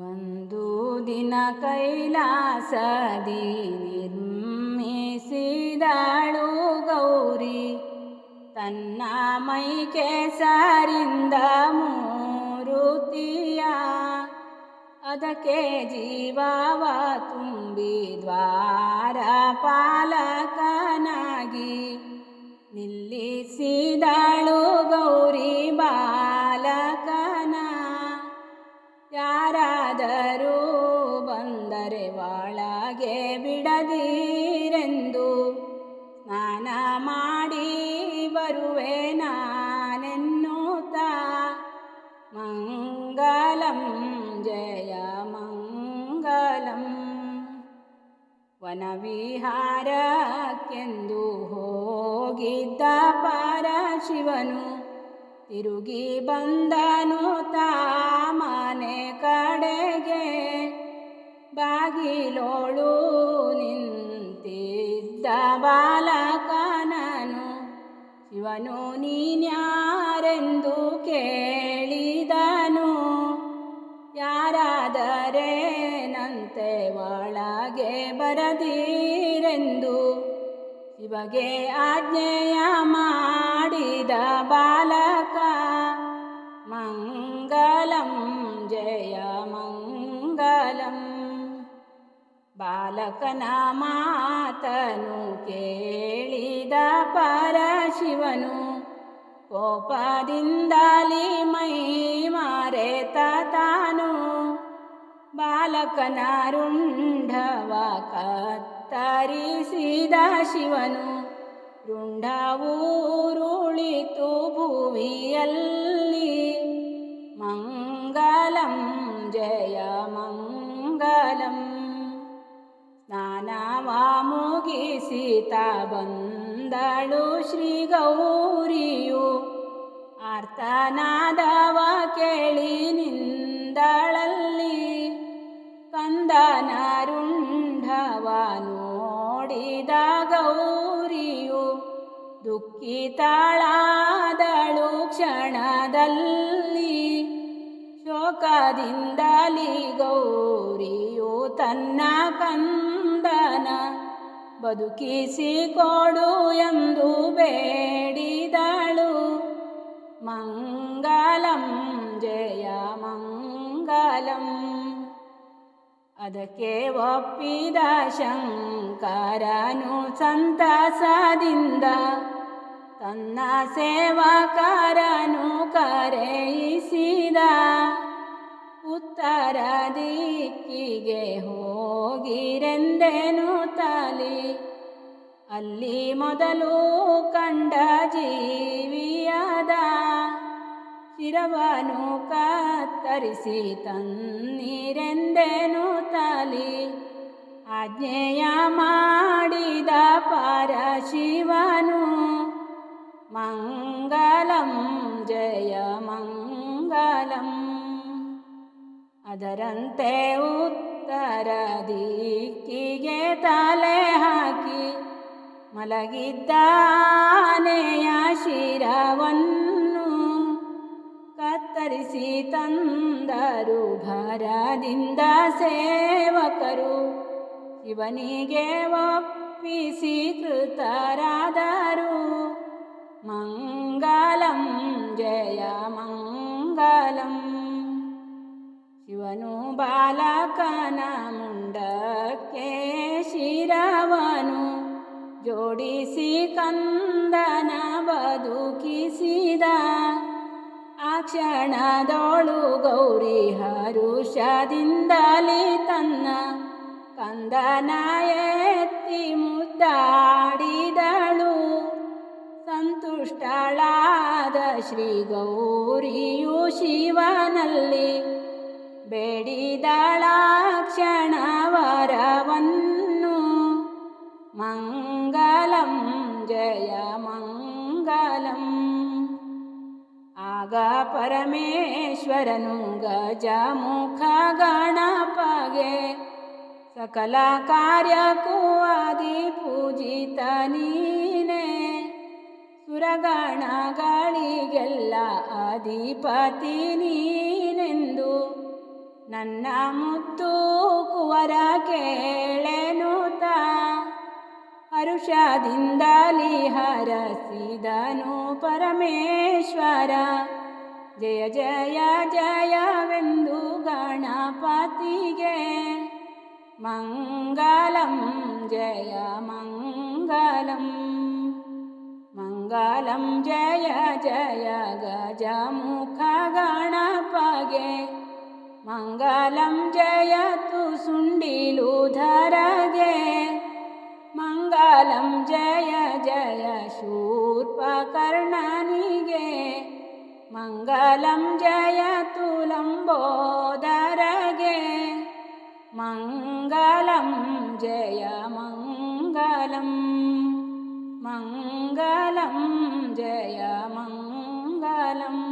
ಒಂದು ದಿನ ಕೈಲಾಸದಿ ನಿರ್ಮಿಸಿದಳು ಗೌರಿ ತನ್ನ ಮೈ ಕೆಸರಿಂದ ಮೂರುತಿಯ ಅದಕ್ಕೆ ಜೀವವ ತುಂಬಿ ದ್ವಾರ ಪಾಲಕನಾಗಿ ಒಳಗೆ ಬಿಡದಿರೆಂದು ಸ್ನಾನ ಮಾಡಿ ಬರುವೆ ನಾನೆನ್ನುತ್ತ. ಮಂಗಲಂ, ಜಯ ಮಂಗಲಂ. ವನವಿಹಾರಕ್ಕೆಂದು ಹೋಗಿದ್ದ ಪರಶಿವನು ತಿರುಗಿ ಬಂದನು ತಾಮನೆ ಕಡೆಗೆ. ಬಾಗಿಲೋಳು ನಿಂತಿದ್ದ ಬಾಲಕನನು. ಶಿವನು ನೀನ್ಯಾರೆಂದು ಕೇಳಿದನು? ಯಾರಾದರೇನಂತೆ ಒಳಗೆ ಬರದಿರೆಂದು? ಶಿವಗೆ ಆಜ್ಞೆಯ ಮಾಡಿದ ಬಾಲಕ, ಮಂಗಲಂ, ಜಯ ಮಂಗಲಂ. ಬಾಲಕನ ಮಾತನು ಕೇಳಿದ ಪರಶಿವನು, ಕೋಪದಿಂದಲಿ ಮೈ ಮಾರೆತ ತಾನು. ಬಾಲಕನ ರುಂಢವ ಕತ್ತರಿಸಿದ ಶಿವನು ರುಂಢವೂರುಳಿತು ಭುವಿಯಲ್ಲಿ. ಮಂಗಲಂ, ಜಯ ಮಂಗಲಂ. ಸ್ನಾನವ ಮುಗಿಸಿತ ಬಂದಳು ಶ್ರೀ ಗೌರಿಯು. ಆರ್ತನಾದವ ಕೇಳಿ ನಿಂದಳಲ್ಲಿ ಕಂದನರುಂಢವ ನೋಡಿದ ಗೌರಿಯು. ದುಃಖಿತಳಾದಳು ಕ್ಷಣದಲ್ಲಿ ಶೋಕದಿಂದಲಿ ಗೌರಿಯು ತನ್ನ ಕಂದನ ಬದುಕಿಸಿಕೊಡು ಎಂದು ಬೇಡಿದಳು. ಮಂಗಲಂ ಜಯ ಮಂಗಲಂ. ಅದಕ್ಕೆ ಒಪ್ಪಿದ ಶಂಕರನು ಸಂತಸದಿಂದ ತನ್ನ ಸೇವಕರನು ಕರೆಯಿಸಿದ. ಉತ್ತರ ದಿಕ್ಕಿಗೆ ಹೋಗಿರೆಂದೆನು ತಲಿ. ಅಲ್ಲಿ ಮೊದಲು ಕಂಡ ಜೀವಿಯಾದ ಶಿರವನು ಕತ್ತರಿಸಿ ತನ್ನಿರೆಂದೆನು ತಲಿ. ಆಜ್ಞೆಯ ಮಾಡಿದ ಪರಶಿವನು ಮಂಗಲಂ ಅದರಂತೆ ಉತ್ತರ ದಿಕ್ಕಿಗೆ ತಲೆ ಹಾಕಿ ಮಲಗಿದ್ದಾನೆಯ ಶಿರವನ್ನು. ಕತ್ತರಿಸಿ ತಂದರು ಭರದಿಂದ ಸೇವಕರು. ಶಿವನಿಗೆ ಒಪ್ಪಿಸಿ ಕೃತರಾದರು. ಮಂಗಲಂ, ಜಯ ಮಂಗಲಂ. ಶಿವನು ಬಾಲಕನ ಮುಂಡಕ್ಕೆ ಶಿರವನು. ಜೋಡಿಸಿ ಕಂದನ ಬದುಕಿಸಿದ. ಆ ಕ್ಷಣದೋಳು ಗೌರಿ ಹರುಷದಿಂದಲೇ ತನ್ನ ಕಂದನ ಎತ್ತಿ ಮುದ್ದಾಡಿದಳು. ಸಂತುಷ್ಟಳಾದ ಶ್ರೀ ಗೌರಿಯು ಶಿವನಲ್ಲಿ ಬೇಡಿದಳ ಕ್ಷಣವರವನ್ನು ಮಂಗಲಂ, ಜಯ ಮಂಗಲಂ. ಆಗ ಪರಮೇಶ್ವರನು ಗಜಮುಖ ಗಣಪಗೆ ಸಕಲ ಕಾರ್ಯಕ್ಕೂ ಆದಿ ಪೂಜಿತ ನೀನೇ. ಸುರಗಣಗಳಿಗೆಲ್ಲ ಅಧಿಪತಿ ನೀನೆಂದು ನನ್ನ ಮುತ್ತು ಕುವರ ಕೇಳೆನುತ ಹರುಷದಿಂದಲಿ ಹರಸಿದನು ಪರಮೇಶ್ವರ. ಜಯ ಜಯ ಜಯವೆಂದು ಗಣಪತಿಗೆ. ಮಂಗಲಂ ಜಯ मङ्गलं जयतु तु मङ्गलं जय जय शूर्पकर्णनिगे। मङ्गलं जयतु लम्बोदरगे। मङ्गलं जय मङ्गलम् मङ्गलं जय मङ्गलम्